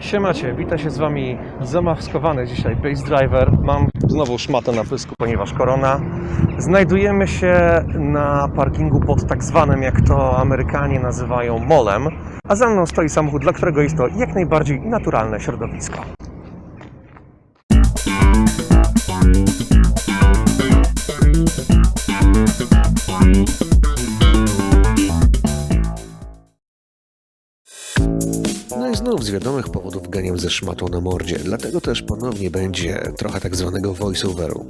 Siemacie, wita się z Wami zamaskowany dzisiaj Base Driver. Mam znowu szmatę na pysku, ponieważ korona. Znajdujemy się na parkingu pod tak zwanym, jak to Amerykanie nazywają, molem, a za mną stoi samochód, dla którego jest to jak najbardziej naturalne środowisko. Znów z wiadomych powodów ganiam ze szmatą na mordzie, dlatego też ponownie będzie trochę tak zwanego voiceoveru.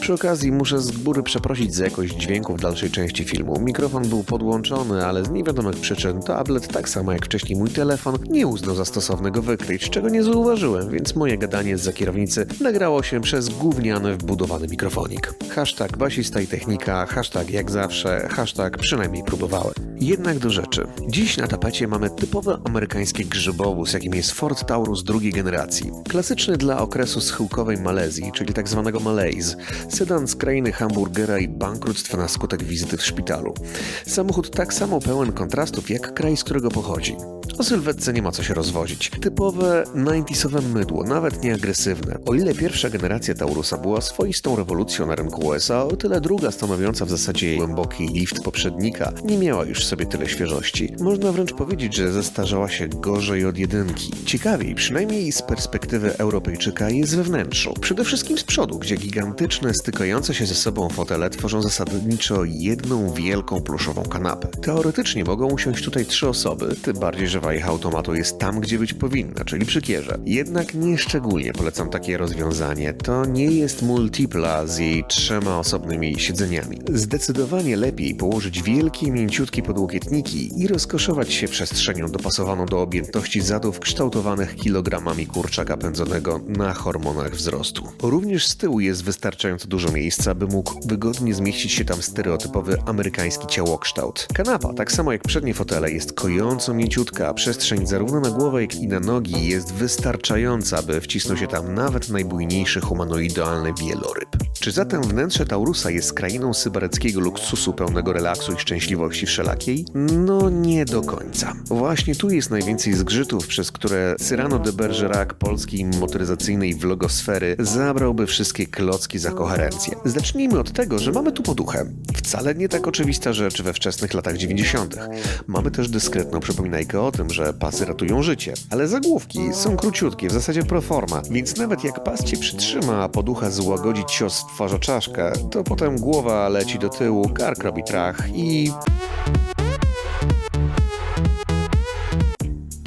Przy okazji muszę z góry przeprosić za jakość dźwięku w dalszej części filmu. Mikrofon był podłączony, ale z niewiadomych przyczyn tablet, tak samo jak wcześniej mój telefon, nie uznał za stosowne go wykryć, czego nie zauważyłem, więc moje gadanie z kierownicy nagrało się przez gówniany wbudowany mikrofonik. Hashtag basista i technika, hashtag jak zawsze, hashtag przynajmniej próbowałem. Jednak do rzeczy. Dziś na tapecie mamy typowy amerykański grzybowóz, jakim jest Ford Taurus drugiej generacji. Klasyczny dla okresu schyłkowej Malezji, czyli tak zwanego Malaise. Sedan z krainy hamburgera i bankructwa na skutek wizyty w szpitalu. Samochód tak samo pełen kontrastów jak kraj, z którego pochodzi. O sylwetce nie ma co się rozwozić. Typowe 90sowe mydło, nawet nie agresywne. O ile pierwsza generacja Taurusa była swoistą rewolucją na rynku USA, o tyle druga, stanowiąca w zasadzie głęboki lift poprzednika, nie miała już sobie tyle świeżości. Można wręcz powiedzieć, że zestarzała się gorzej od jedynki. Ciekawiej, przynajmniej z perspektywy Europejczyka, jest we wnętrzu. Przede wszystkim z przodu, gdzie gigantyczne, stykające się ze sobą fotele tworzą zasadniczo jedną wielką pluszową kanapę. Teoretycznie mogą usiąść tutaj trzy osoby, tym bardziej, że wajcha automatu jest tam, gdzie być powinna, czyli przy kierze. Jednak nie szczególnie polecam takie rozwiązanie. To nie jest multipla z jej trzema osobnymi siedzeniami. Zdecydowanie lepiej położyć wielkie, mięciutkie podłokietniki i rozkoszować się przestrzenią dopasowaną do objętości zadów kształtowanych kilogramami kurczaka pędzonego na hormonach wzrostu. Również z tyłu jest wystarczająco dużo miejsca, by mógł wygodnie zmieścić się tam stereotypowy amerykański ciałokształt. Kanapa, tak samo jak przednie fotele, jest kojąco mięciutka, a przestrzeń zarówno na głowę, jak i na nogi jest wystarczająca, by wcisnął się tam nawet najbujniejszy humanoidalny wieloryb. Czy zatem wnętrze Taurusa jest krainą sybareckiego luksusu pełnego relaksu i szczęśliwości No nie do końca. Właśnie tu jest najwięcej zgrzytów, przez które Cyrano de Bergerac polskiej motoryzacyjnej vlogosfery zabrałby wszystkie klocki za koherencję. Zacznijmy od tego, że mamy tu poduchę. Wcale nie tak oczywista rzecz we wczesnych latach 90. Mamy też dyskretną przypominajkę o tym, że pasy ratują życie, ale zagłówki są króciutkie, w zasadzie proforma, więc nawet jak pas cię przytrzyma, a poducha złagodzi cios w twarzoczaszkę, to potem głowa leci do tyłu, kark robi trach i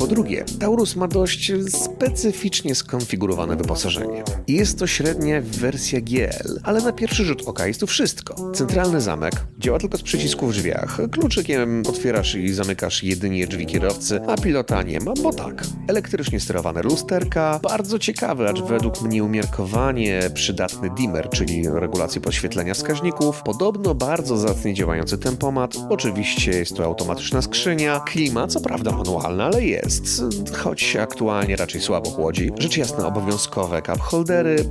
Po drugie, Taurus ma dość specyficznie skonfigurowane wyposażenie. Jest to średnia wersja GL, ale na pierwszy rzut oka jest tu wszystko. Centralny zamek działa tylko z przycisku w drzwiach. Kluczykiem otwierasz i zamykasz jedynie drzwi kierowcy, a pilota nie ma, bo tak. Elektrycznie sterowane lusterka, bardzo ciekawy, acz według mnie umiarkowanie przydatny dimmer, czyli regulację podświetlenia wskaźników, podobno bardzo zacnie działający tempomat, oczywiście jest to automatyczna skrzynia, klima, co prawda manualna, ale jest, choć aktualnie raczej słabo chłodzi. Rzecz jasna obowiązkowe cup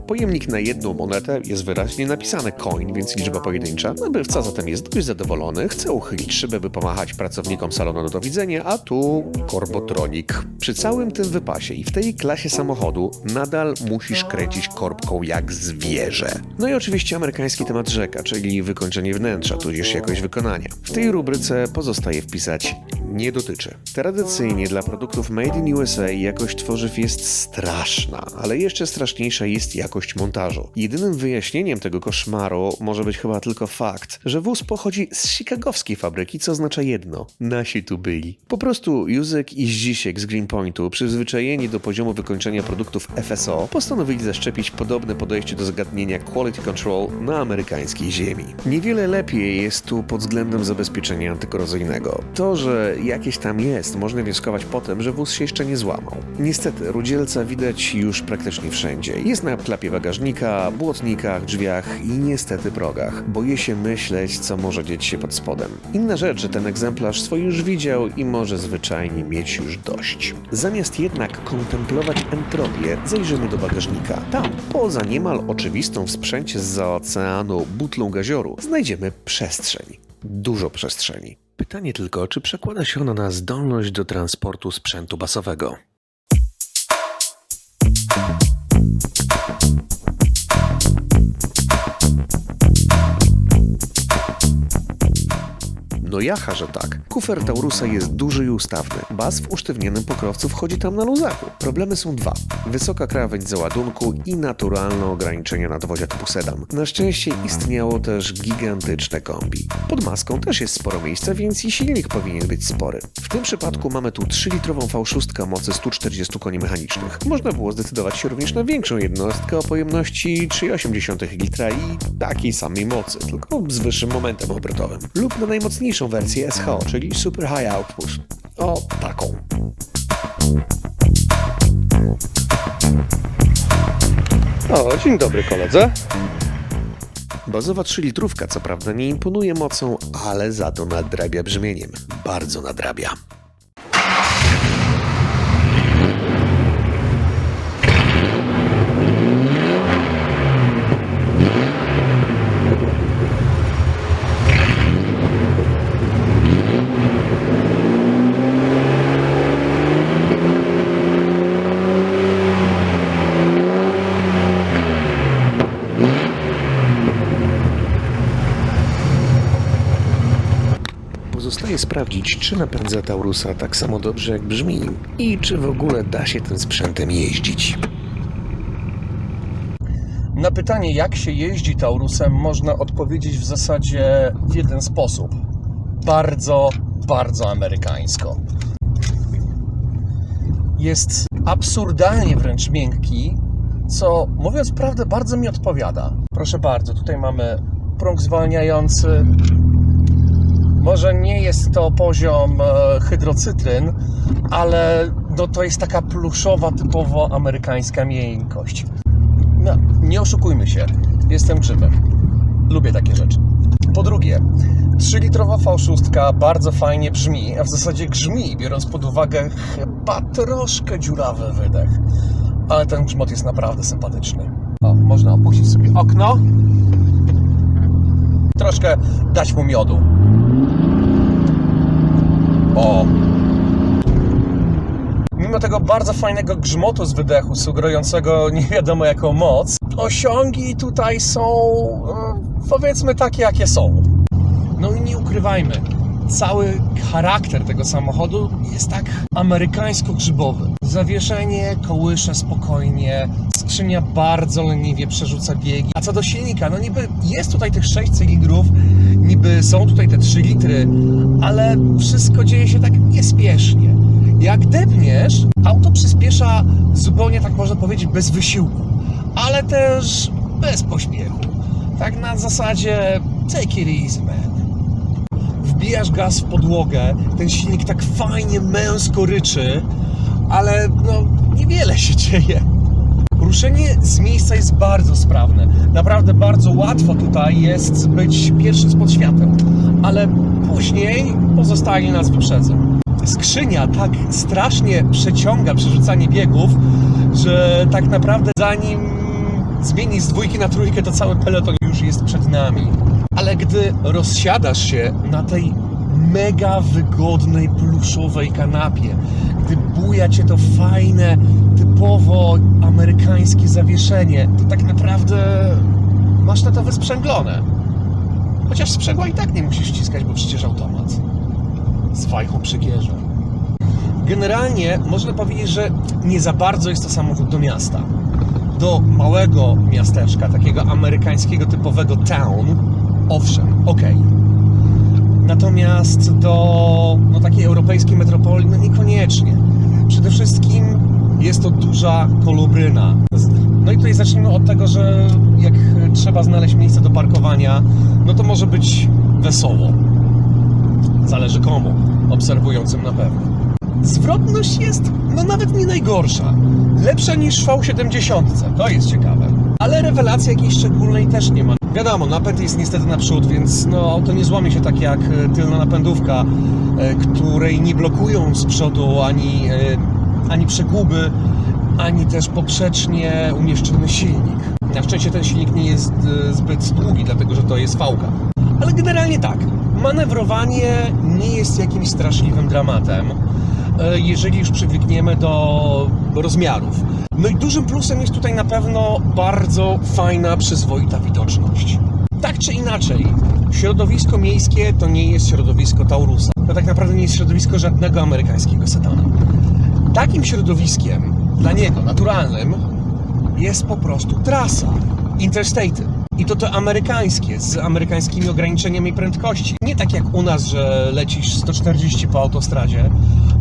pojemnik na jedną monetę, jest wyraźnie napisane coin, więc liczba pojedyncza. Nabywca zatem jest dość zadowolony, chce uchylić szybę, by pomachać pracownikom salonu do widzenia, a tu korbotronik. Przy całym tym wypasie i w tej klasie samochodu nadal musisz kręcić korbką jak zwierzę. No i oczywiście amerykański temat rzeka, czyli wykończenie wnętrza, tudzież jakość wykonania. W tej rubryce pozostaje wpisać nie dotyczy. Tradycyjnie dla produktów Made in USA jakość tworzyw jest straszna, ale jeszcze straszniejsza jest jakość montażu. Jedynym wyjaśnieniem tego koszmaru może być chyba tylko fakt, że wóz pochodzi z chicagowskiej fabryki, co oznacza jedno. Nasi tu byli. Po prostu Józek i Zdzisiek z Greenpointu, przyzwyczajeni do poziomu wykończenia produktów FSO, postanowili zaszczepić podobne podejście do zagadnienia quality control na amerykańskiej ziemi. Niewiele lepiej jest tu pod względem zabezpieczenia antykorozyjnego. To, że jakieś tam jest, można wnioskować po tym, że wóz się jeszcze nie złamał. Niestety, rudzielca widać już praktycznie wszędzie. Jest na klapie bagażnika, błotnikach, drzwiach i niestety progach. Boję się myśleć, co może dzieć się pod spodem. Inna rzecz, że ten egzemplarz swój już widział i może zwyczajnie mieć już dość. Zamiast jednak kontemplować entropię, zajrzymy do bagażnika. Tam, poza niemal oczywistą w sprzęcie z oceanu butlą gazioru, znajdziemy przestrzeń. Dużo przestrzeni. Pytanie tylko, czy przekłada się ona na zdolność do transportu sprzętu basowego. you No jacha, że tak. Kufer Taurusa jest duży i ustawny. Bas w usztywnionym pokrowcu wchodzi tam na luzaku. Problemy są dwa. Wysoka krawędź załadunku i naturalne ograniczenia nadwozia typu sedan. Na szczęście istniało też gigantyczne kombi. Pod maską też jest sporo miejsca, więc i silnik powinien być spory. W tym przypadku mamy tu 3-litrową V6 mocy 140 koni mechanicznych. Można było zdecydować się również na większą jednostkę o pojemności 3,8 litra i takiej samej mocy, tylko z wyższym momentem obrotowym. Lub na najmocniejszą wersję SHO, czyli Super High Output. O, taką. O, dzień dobry koledze. Bazowa 3-litrówka co prawda nie imponuje mocą, ale za to nadrabia brzmieniem. Bardzo nadrabia. Sprawdzić, czy napędza Taurusa tak samo dobrze jak brzmi i czy w ogóle da się tym sprzętem jeździć. Na pytanie, jak się jeździ Taurusem, można odpowiedzieć w zasadzie w jeden sposób. Bardzo, bardzo amerykańsko. Jest absurdalnie wręcz miękki, co mówiąc prawdę bardzo mi odpowiada. Proszę bardzo, tutaj mamy prąg zwalniający. Może nie jest to poziom e, hydrocytryn, ale no, to jest taka pluszowa, typowo amerykańska miękkość. No, nie oszukujmy się, jestem grzybem. Lubię takie rzeczy. Po drugie, 3-litrowa V6 bardzo fajnie brzmi, a w zasadzie grzmi, biorąc pod uwagę chyba troszkę dziurawy wydech. Ale ten grzmot jest naprawdę sympatyczny. O, można opuścić sobie okno. Troszkę dać mu miodu. O, Mimo tego bardzo fajnego grzmotu z wydechu, sugerującego nie wiadomo jaką moc, osiągi tutaj są, e, powiedzmy, takie jakie są. No i nie ukrywajmy, cały charakter tego samochodu jest tak amerykańsko-grzybowy. Zawieszenie kołysze spokojnie, skrzynia bardzo leniwie przerzuca biegi. A co do silnika, no niby jest tutaj tych 6 cylindrów, są tutaj te 3 litry, ale wszystko dzieje się tak niespiesznie. Jak depniesz, auto przyspiesza zupełnie, tak można powiedzieć, bez wysiłku, ale też bez pośpiechu. Tak na zasadzie take it easy, man. Wbijasz gaz w podłogę, ten silnik tak fajnie męsko ryczy, ale no niewiele się dzieje. Ruszenie z miejsca jest bardzo sprawne. Naprawdę bardzo łatwo tutaj jest być pierwszym spod światem, ale później pozostali nas wyprzedzą. Skrzynia tak strasznie przeciąga przerzucanie biegów, że tak naprawdę zanim zmieni z dwójki na trójkę, to cały peloton już jest przed nami. Ale gdy rozsiadasz się na tej mega wygodnej, pluszowej kanapie, gdy buja cię to fajne, typowo amerykańskie zawieszenie, to tak naprawdę masz na to wysprzęglone. Chociaż sprzęgła i tak nie musisz ściskać, bo przecież automat. Z fajką przygierza. Generalnie można powiedzieć, że nie za bardzo jest to samochód do miasta. Do małego miasteczka, takiego amerykańskiego typowego town, owszem, okej. Natomiast do no, takiej europejskiej metropolii, no niekoniecznie. Przede wszystkim jest to duża kolubryna. No i tutaj zacznijmy od tego, że jak trzeba znaleźć miejsce do parkowania, no to może być wesoło. Zależy komu, obserwującym na pewno. Zwrotność jest no nawet nie najgorsza. Lepsza niż w V70, to jest ciekawe. Ale rewelacji jakiejś szczególnej też nie ma. Wiadomo, napęd jest niestety naprzód, więc no, auto nie złamie się tak jak tylna napędówka, e, której nie blokują z przodu ani, e, ani przekłuby, ani też poprzecznie umieszczony silnik. Na szczęście ten silnik nie jest e, zbyt długi, dlatego że to jest fałka. Ale generalnie tak, manewrowanie nie jest jakimś straszliwym dramatem, e, jeżeli już przywykniemy do rozmiarów. No i dużym plusem jest tutaj na pewno bardzo fajna, przyzwoita widoczność. Tak czy inaczej, środowisko miejskie to nie jest środowisko Taurusa. To tak naprawdę nie jest środowisko żadnego amerykańskiego sedana. Takim środowiskiem dla niego, naturalnym, jest po prostu trasa, interstate. I to te amerykańskie, z amerykańskimi ograniczeniami prędkości. Nie tak jak u nas, że lecisz 140 po autostradzie,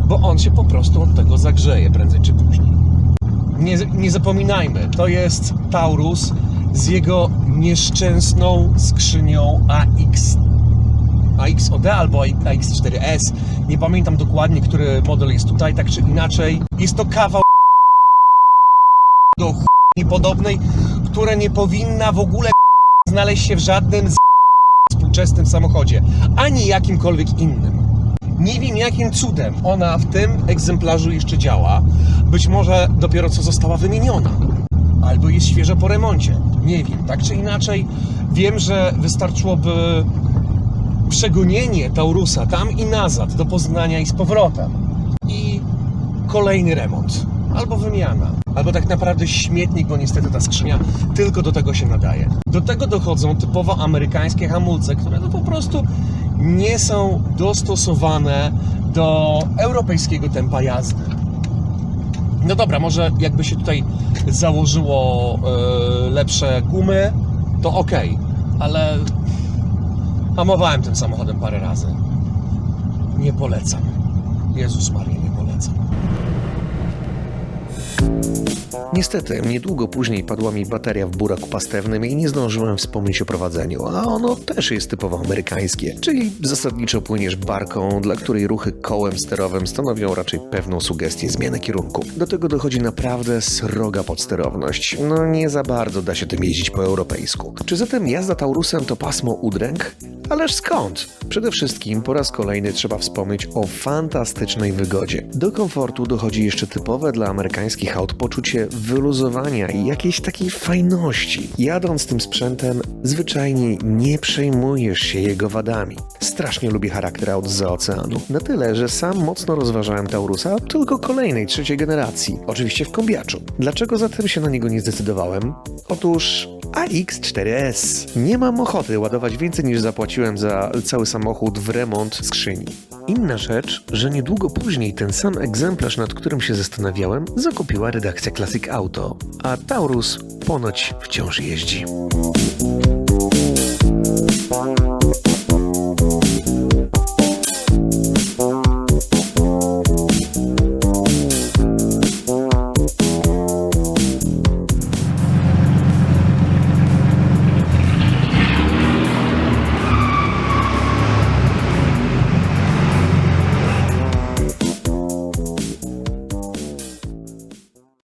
bo on się po prostu od tego zagrzeje prędzej czy później. Nie, nie zapominajmy, to jest Taurus z jego nieszczęsną skrzynią AX AXOD albo AX4S. Nie pamiętam dokładnie, który model jest tutaj, tak czy inaczej. Jest to kawał do chuj podobnej, która nie powinna w ogóle znaleźć się w żadnym z współczesnym samochodzie, ani jakimkolwiek innym. Nie wiem jakim cudem ona w tym egzemplarzu jeszcze działa. Być może dopiero co została wymieniona. Albo jest świeża po remoncie. Nie wiem. Tak czy inaczej, wiem, że wystarczyłoby przegonienie Taurusa tam i nazad do Poznania i z powrotem. I kolejny remont. Albo wymiana. Albo tak naprawdę śmietnik, bo niestety ta skrzynia tylko do tego się nadaje. Do tego dochodzą typowo amerykańskie hamulce, które no po prostu nie są dostosowane do europejskiego tempa jazdy. No dobra, może jakby się tutaj założyło e, lepsze gumy, to ok, ale hamowałem tym samochodem parę razy. Nie polecam. Jezus Maria, nie polecam. Niestety, niedługo później padła mi bateria w buraku pastewnym i nie zdążyłem wspomnieć o prowadzeniu, a ono też jest typowo amerykańskie, czyli zasadniczo płyniesz barką, dla której ruchy kołem sterowym stanowią raczej pewną sugestię zmiany kierunku. Do tego dochodzi naprawdę sroga podsterowność. No nie za bardzo da się tym jeździć po europejsku. Czy zatem jazda Taurusem to pasmo udręk? Ależ skąd? Przede wszystkim po raz kolejny trzeba wspomnieć o fantastycznej wygodzie. Do komfortu dochodzi jeszcze typowe dla amerykańskich aut poczucie wyluzowania i jakiejś takiej fajności. Jadąc tym sprzętem, zwyczajnie nie przejmujesz się jego wadami. Strasznie lubię charakter aut z oceanu. Na tyle, że sam mocno rozważałem Taurusa, tylko kolejnej, trzeciej generacji. Oczywiście w kombiaczu. Dlaczego zatem się na niego nie zdecydowałem? Otóż AX4S. Nie mam ochoty ładować więcej niż zapłaciłem za cały samochód w remont skrzyni. Inna rzecz, że niedługo później ten sam egzemplarz, nad którym się zastanawiałem, zakupiła redakcja Classic Auto, a Taurus ponoć wciąż jeździ.